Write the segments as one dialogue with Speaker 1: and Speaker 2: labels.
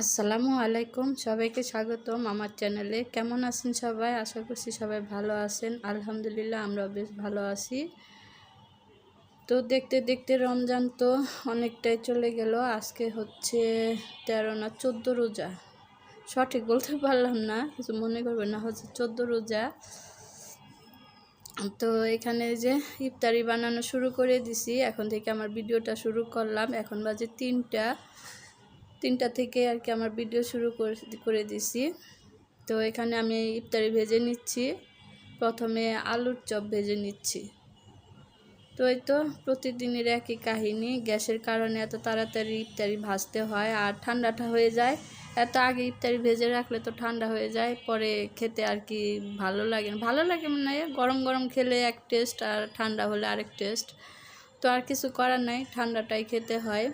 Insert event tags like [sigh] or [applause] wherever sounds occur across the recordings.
Speaker 1: আসসালামু আলাইকুম, সবাইকে স্বাগতম আমার চ্যানেলে কেমন আছেন সবাই? আশা করছি সবাই ভালো আছেন। আলহামদুলিল্লাহ আমরা বেশ ভালো আছি। তো দেখতে দেখতে রমজান তো অনেকটাই চলে গেল। আজকে হচ্ছে তেরো না চোদ্দ রোজা। সঠিক বলতে পারলাম না, কিছু মনে করবেন না, হচ্ছে চোদ্দ রোজা। তো এখানে যে ইফতারি বানানো শুরু করে দিছি। এখন থেকে আমার ভিডিওটা শুরু করলাম। এখন বাজে তিনটা। তিনটা থেকে আর কি আমার ভিডিও শুরু করে দিছি। তো এখানে আমি ইফতারি ভেজে নিচ্ছি। প্রথমে আলুর চপ ভেজে নিচ্ছি। তো এই তো প্রতিদিনের একই কাহিনী। গ্যাসের কারণে এত তাড়াতাড়ি ইফতারি ভাজতে হয় আর ঠান্ডাটা হয়ে যায়। এত আগে ইফতারি ভেজে রাখলে তো ঠান্ডা হয়ে যায়, পরে খেতে আর কি ভালো লাগে না। ভালো লাগে মানে গরম গরম খেলে এক টেস্ট আর ঠান্ডা হলে আরেক টেস্ট তো আর কিছু করার নাই, ঠান্ডাটাই খেতে হয়।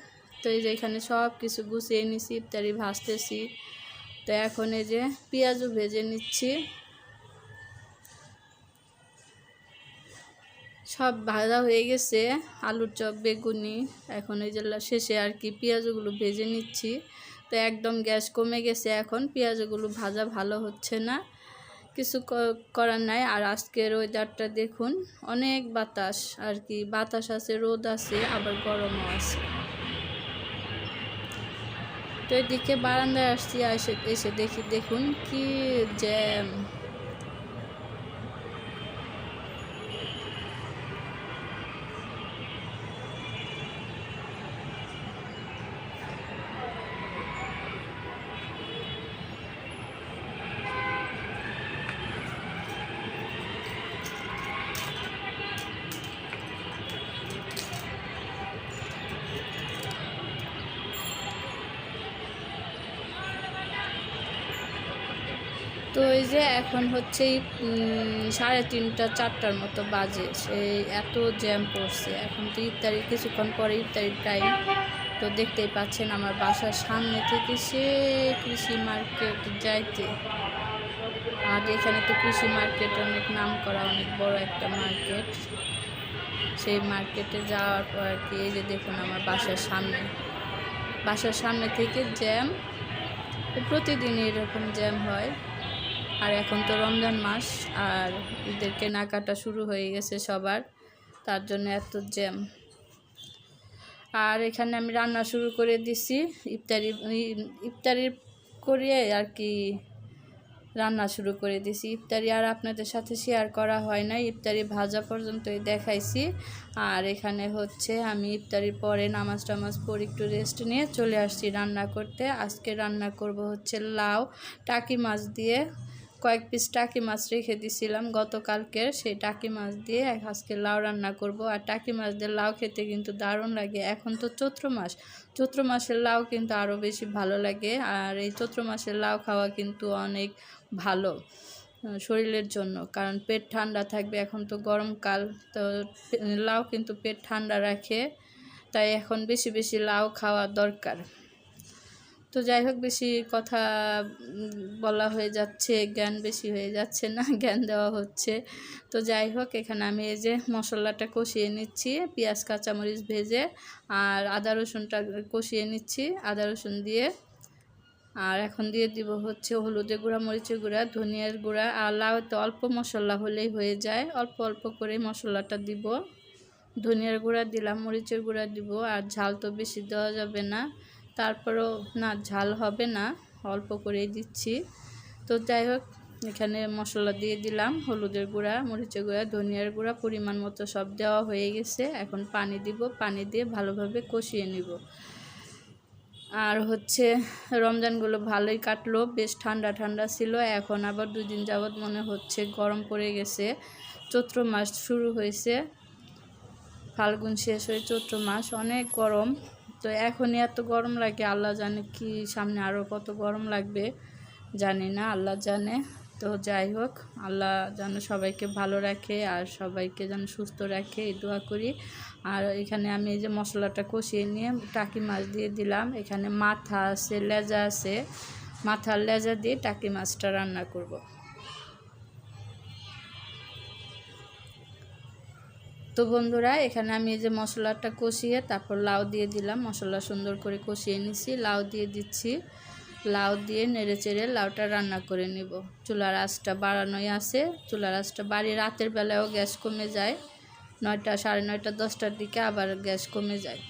Speaker 1: তো এই যে এখানে সব কিছু গুছিয়ে নিছি ইত্যাদি ভাজতেছি। তো এখন এই যে পেঁয়াজও ভেজে নিচ্ছি। সব ভাজা হয়ে গেছে, আলুর চপ, বেগুনি। এখন এই যে শেষে আর কি পেঁয়াজগুলো ভেজে নিচ্ছি। তো একদম গ্যাস কমে গেছে এখন, পেঁয়াজগুলো ভাজা ভালো হচ্ছে না। কিছু করার নাই। আর আজকের ওয়েদারটা দেখুন, অনেক বাতাস আর কি। বাতাস আছে, রোদ আছে, আবার গরমও আছে। তো এদিকে বারান্দায় আসছি এসে দেখি দেখুন কি জ্যাম। তো এই যে এখন হচ্ছে সাড়ে তিনটা, চারটার মতো বাজে। সেই এত জ্যাম পড়ছে এখন তো ইফতারি, কিছুক্ষণ পরে ইফতারির টাইম তো দেখতেই পাচ্ছেন আমার বাসার সামনে থেকে সে কৃষি মার্কেট যাইতে। আর এখানে তো কৃষি মার্কেট অনেক, নাম করা অনেক বড় একটা মার্কেট সেই মার্কেটে যাওয়ার পর আর কি, এই যে দেখুন আমার বাসার সামনে। বাসার সামনে থেকে জ্যাম প্রতিদিন এরকম জ্যাম হয়। আর এখন তো রমজান মাস, আর ঈদের কেনাকাটা শুরু হয়ে গেছে সবার, তার জন্য এত জ্যাম। আর এখানে আমি রান্না শুরু করে দিছি, ইফতারি ইফতারি করিয়ে আর কি রান্না শুরু করে দিছি। ইফতারি আর আপনাদের সাথে শেয়ার করা হয় না ইফতারি ভাজা পর্যন্তই দেখাইছি। আর এখানে হচ্ছে আমি ইফতারির পরে নামাজ টামাজ পরে একটু রেস্ট নিয়ে চলে আসছি রান্না করতে। আজকে রান্না করব হচ্ছে লাউ, টাকি মাছ দিয়ে। কয়েক পিস টাকি মাছ রেখে দিছিলাম। গতকালকের সেই টাকি মাছ দিয়ে আজকে লাউ রান্না করব। আর টাকি মাছ দিয়ে লাউ খেতে কিন্তু দারুণ লাগে। এখন তো চৈত্র মাস। চৈত্র মাসের লাউ কিন্তু আরও বেশি ভালো লাগে। আর এই চৈত্র মাসের লাউ খাওয়া কিন্তু অনেক ভালো শরীরের জন্য। কারণ পেট ঠান্ডা থাকবে। এখন তো গরমকাল, তো লাউ কিন্তু পেট ঠান্ডা রাখে। তাই এখন বেশি বেশি লাউ খাওয়া দরকার। তো যাই হোক, বেশি কথা বলা হয়ে যাচ্ছে, জ্ঞান বেশি হয়ে যাচ্ছে না, [laughs] জ্ঞান দেওয়া হচ্ছে। তো যাই হোক, এখানে আমি এই যে মশলাটা কষিয়ে নিচ্ছি, পেঁয়াজ, কাঁচামরিচ ভেজে, আর আদা রসুনটা কষিয়ে নিচ্ছি, আদা রসুন দিয়ে। আর এখন দিয়ে দিব হচ্ছে হলুদের গুঁড়া, মরিচের গুঁড়া, ধনিয়ার গুঁড়া, আর লাউতে অল্প মশলা হলেই হয়ে যায়, অল্প অল্প করে মশলাটা দিব। ধনিয়ার গুঁড়া দিলাম, মরিচের গুঁড়া দিব, আর ঝাল তো বেশি দেওয়া যাবে না। তারপরও না, ঝাল হবে না, অল্প করেই দিচ্ছি। তো যাই হোক, এখানে মশলা দিয়ে দিলাম, হলুদের গুঁড়া, মরিচের গুঁড়া, ধনিয়ার গুঁড়া, পরিমাণ মতো সব দেওয়া হয়ে গেছে। এখন পানি দিব, পানি দিয়ে ভালোভাবে কষিয়ে নিব। আর হচ্ছে, রমজানগুলো ভালোই কাটলো, বেশ ঠান্ডা ঠান্ডা ছিল, এখন আবার দুদিন যাবৎ মনে হচ্ছে গরম পড়ে গেছে। চৈত্র মাস শুরু হয়েছে, ফাল্গুন শেষ হয়ে চৈত্র মাস, অনেক গরম। তো এখনই এত গরম লাগে, আল্লাহ জানে কি সামনে আরও কত গরম লাগবে, জানি না, আল্লাহ জানে। তো যাই হোক, আল্লাহ যেন সবাইকে ভালো রাখে আর সবাইকে যেন সুস্থ রাখে, এই দোয়া করি। আর এখানে আমি এই যে মশলাটা কষিয়ে নিয়ে টাকি মাছ দিয়ে দিলাম। এখানে মাথা আছে, লেজা আছে। মাথার লেজা দিয়ে টাকি মাছটা রান্না করব। তো বন্ধুরা, এখানে আমি এই যে মশলাটা কষিয়ে তারপর লাউ দিয়ে দিলাম। মশলা সুন্দর করে কষিয়ে নিছি। লাউ দিয়ে দিচ্ছি। লাউ দিয়ে নেড়ে চেড়ে লাউটা রান্না করে নিব। চুলার আঁচটা বাড়ানোই আছে। চুলার আঁচটা বাড়ি রাতের বেলায়ও গ্যাস কমে যায়। নয়টা, সাড়ে নয়টা, দশটার দিকে আবার গ্যাস কমে যায়।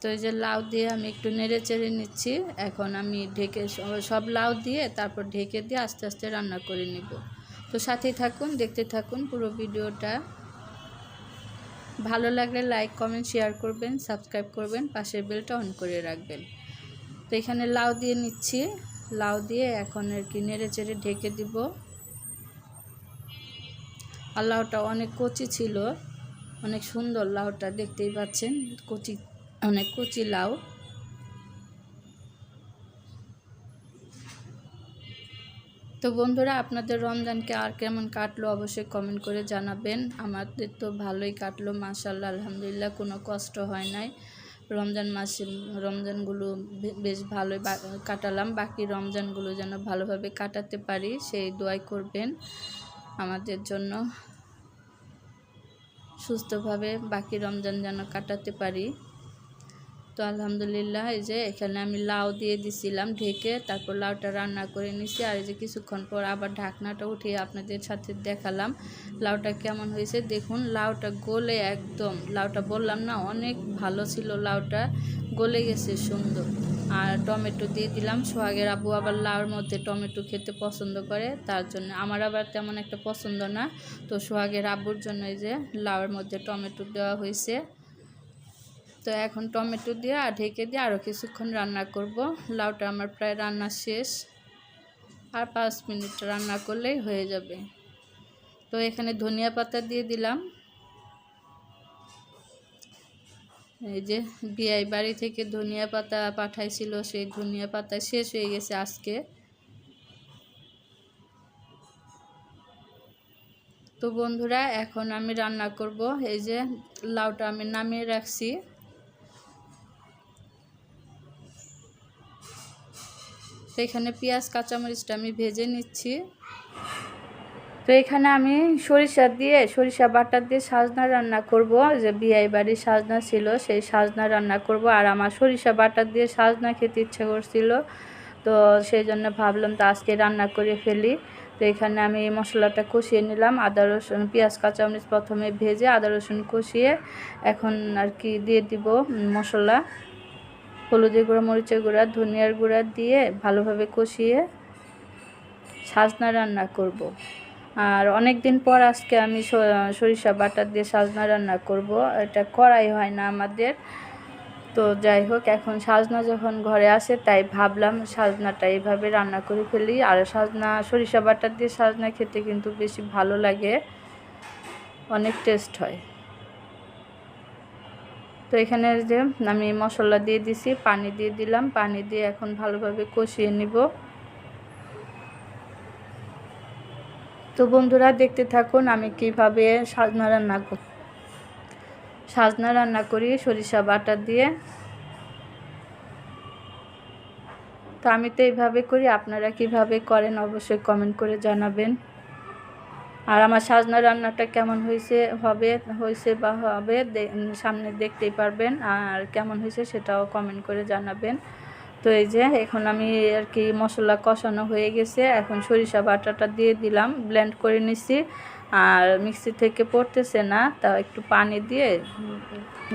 Speaker 1: তো এই যে লাউ দিয়ে আমি একটু নেড়ে চেড়ে নিচ্ছি। এখন আমি ঢেকে সব লাউ দিয়ে তারপর ঢেকে দিয়ে আস্তে আস্তে রান্না করে নিব। তো সাথেই থাকুন, দেখতে থাকুন পুরো ভিডিওটা। ভালো লাগলে লাইক কমেন্ট শেয়ার করবেন সাবস্ক্রাইব করবেন, পাশের বেলটা অন করে রাখবেন। তো এখানে লাউ দিয়ে নিচ্ছি। লাউ দিয়ে এখন আর কি নেড়ে চেড়ে ঢেকে দিব। আর লাউটা অনেক কচি ছিল, অনেক সুন্দর লাউটা, দেখতেই পাচ্ছেন? কচি, অনেক কচি লাউ। তো বন্ধুরা, আপনাদের রমজানকে আর কেমন কাটলো অবশ্যই কমেন্ট করে জানাবেন। আমাদের তো ভালোই কাটলো মাশাল্লাহ আলহামদুলিল্লাহ, কোনো কষ্ট হয় নাই। রমজান মাসে, রমজানগুলো বেশ ভালোই কাটালাম। বাকি রমজানগুলো যেন ভালোভাবে কাটাতে পারি, সেই দোয়াই করবেন আমাদের জন্য। সুস্থভাবে বাকি রমজান যেন কাটাতে পারি। তো আলহামদুলিল্লাহ, এই যে এখানে আমি লাউ দিয়ে দিছিলাম ঢেকে, তারপর লাউটা রান্না করে নিছি, আর এই যে কিছুক্ষণ পর আবার ঢাকনাটা উঠিয়ে আপনাদের সাথে দেখালাম লাউটা কেমন হয়েছে। দেখুন, লাউটা গলে একদম, লাউটা বললাম না, অনেক ভালো ছিল লাউটা, গলে গেছে সুন্দর। আর টমেটো দিয়ে দিলাম, সোহাগের আবু আবার লাউর মধ্যে টমেটো খেতে পছন্দ করে, তার জন্য আমার আবার তেমন একটা পছন্দ না। তো সোহাগের আব্বুর জন্য এই যে লাউর মধ্যে টমেটো দেওয়া হয়েছে। তো এখন টমেটো দিয়ে আর ঢেকে দিয়ে আরও কিছুক্ষণ রান্না করব। লাউটা আমার প্রায় রান্না শেষ। আর পাঁচ মিনিট রান্না করলেই হয়ে যাবে। তো এখানে ধনিয়া পাতা দিয়ে দিলাম। এই যে বিয়াই বাড়ি থেকে ধনিয়া পাতা পাঠাইছিল, সেই ধনিয়া পাতা শেষ হয়ে গেছে আজকে। তো বন্ধুরা, এখন আমি রান্না করব। এই যে লাউটা আমি নামিয়ে রাখছি। তো এখানে পেঁয়াজ, কাঁচামরিচটা আমি ভেজে নিচ্ছি। তো এখানে আমি সরিষা দিয়ে, সরিষা বাটা দিয়ে সাজনা রান্না করব। যে বিয়াই বাড়ির সাজনা ছিল, সেই সাজনা রান্না করব। আর আমার সরিষা বাটা দিয়ে সাজনা খেতে ইচ্ছে করছিল। তো সেই জন্য ভাবলাম তো আজকে রান্না করে ফেলি। তো এখানে আমি এই মশলাটা কষিয়ে নিলাম। আদা, রসুন, পেঁয়াজ, কাঁচামরিচ প্রথমে ভেজে আদা, রসুন কষিয়ে এখন আর কি দিয়ে দিব মশলা। হলুদের গুঁড়া, মরিচের গুঁড়া, ধনিয়ার গুঁড়া দিয়ে ভালোভাবে কষিয়ে সাজনা রান্না করব। আর অনেক দিন পর আজকে আমি সরিষা বাটা দিয়ে সাজনা রান্না করব। এটা করাই হয় না আমাদের। তো যাই হোক, এখন সাজনা যখন ঘরে আসে তাই ভাবলাম সাজনাটা এইভাবে রান্না করে ফেলি। আর সাজনা, সরিষা বাটা দিয়ে সাজনা খেতে কিন্তু বেশি ভালো লাগে। অনেক টেস্ট হয়। তো এখানে যে আমি মশলা দিয়ে দিছি, পানি দিয়ে দিলাম। পানি দিয়ে এখন ভালোভাবে কষিয়ে নিব। তো বন্ধুরা, দেখতে থাকুন আমি কীভাবে সাজনা রান্না করি, সাজনা রান্না করি সরিষা বাটা দিয়ে। তো আমি তো এইভাবে করি, আপনারা কীভাবে করেন অবশ্যই কমেন্ট করে জানাবেন। আর আমার সাজনা রান্নাটা কেমন হয়েছে, হবে, হয়েছে বা হবে সামনে দেখতেই পারবেন। আর কেমন হয়েছে সেটাও কমেন্ট করে জানাবেন। তো এই যে, এখন আমি আর কি মশলা কষানো হয়ে গেছে। এখন সরিষা বাটাটা দিয়ে দিলাম ব্লেন্ড করে নিছি। আর মিক্সি থেকে পড়তেছে না তা একটু পানি দিয়ে,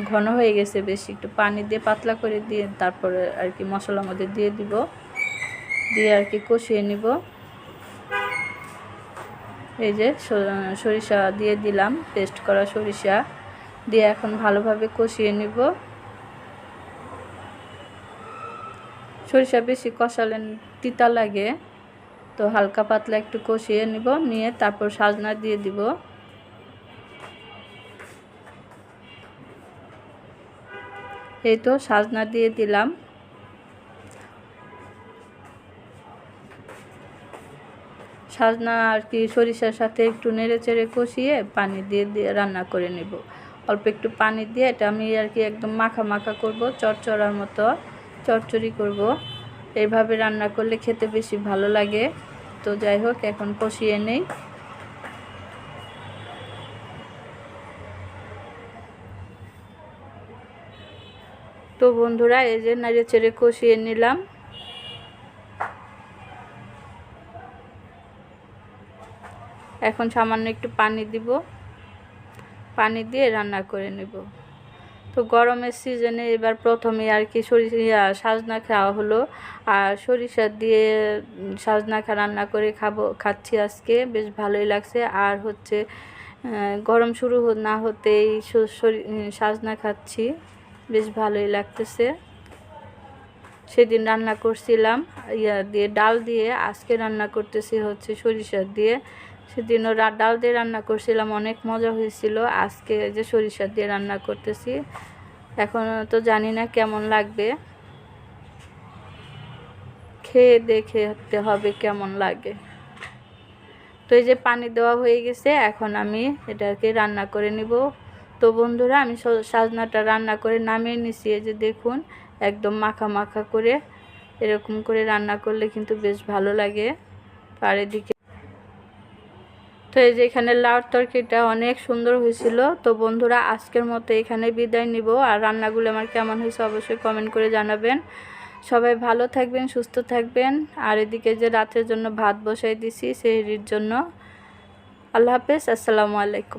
Speaker 1: ঘন হয়ে গেছে বেশি, একটু পানি দিয়ে পাতলা করে দিয়ে তারপরে আর কি মশলার মধ্যে দিয়ে দিব। দিয়ে আর কি কষিয়ে নিব। এই যে সরিষা দিয়ে দিলাম পেস্ট করা সরিষা দিয়ে এখন ভালোভাবে কষিয়ে নিব। সরিষা বেশি কষালে তিতা লাগে, তো হালকা পাতলা একটু কষিয়ে নিব, নিয়ে তারপর সাজনা দিয়ে দিব। এই তো সাজনা দিয়ে দিলাম। সাজনা আর কি সরিষার সাথে একটু নেড়ে চেড়ে কষিয়ে পানি দিয়ে দিয়ে রান্না করে নেব। অল্প একটু পানি দিয়ে এটা আমি আর কি একদম মাখা মাখা করব, চড়চড়ার মতো চড়চড়ি করব। এইভাবে রান্না করলে খেতে বেশি ভালো লাগে। তো যাই হোক, এখন কষিয়ে নেই। তো বন্ধুরা, এই যে নাড়িয়ে চেড়ে কষিয়ে নিলাম। এখন সামান্য একটু পানি দিব। পানি দিয়ে রান্না করে নেব। তো গরমের সিজনে এবার প্রথমে আর কি সরিষা সাজনা খাওয়া হলো। আর সরিষা দিয়ে সাজনা খা, রান্না করে খাব, খাচ্ছি আজকে। বেশ ভালোই লাগছে। আর হচ্ছে গরম শুরু না হতেই সাজনা খাচ্ছি। বেশ ভালোই লাগতেছে। সেদিন রান্না করছিলাম, ইয়া, দিয়ে ডাল দিয়ে। আজকে রান্না করতেছি হচ্ছে সরিষা দিয়ে। সেদিনও ডাল দিয়ে রান্না করছিলাম, অনেক মজা হয়েছিল। আজকে যে সরিষা দিয়ে রান্না করতেছি। এখন তো জানি না কেমন লাগবে। খেয়ে দেখে হবে কেমন লাগে। তো এই যে পানি দেওয়া হয়ে গেছে, এখন আমি এটাকে রান্না করে নিব। তো বন্ধুরা, আমি সাজনাটা রান্না করে নামিয়ে নিছি। এই যে দেখুন, একদম মাখা মাখা করে এরকম করে রান্না করলে কিন্তু বেশ ভালো লাগে। আর এদিকে তো এই যে এখানে লাউর তরকারিটা অনেক সুন্দর হয়েছিল। তো বন্ধুরা, আজকের মতো এখানে বিদায় নিব। আর রান্নাগুলো আমার কেমন হয়েছে অবশ্যই কমেন্ট করে জানাবেন। সবাই ভালো থাকবেন, সুস্থ থাকবেন। আর এদিকে যে রাতের জন্য ভাত বসাই দিছি সেই জন্য। আল্লাহ হাফেজ, আসসালামু আলাইকুম।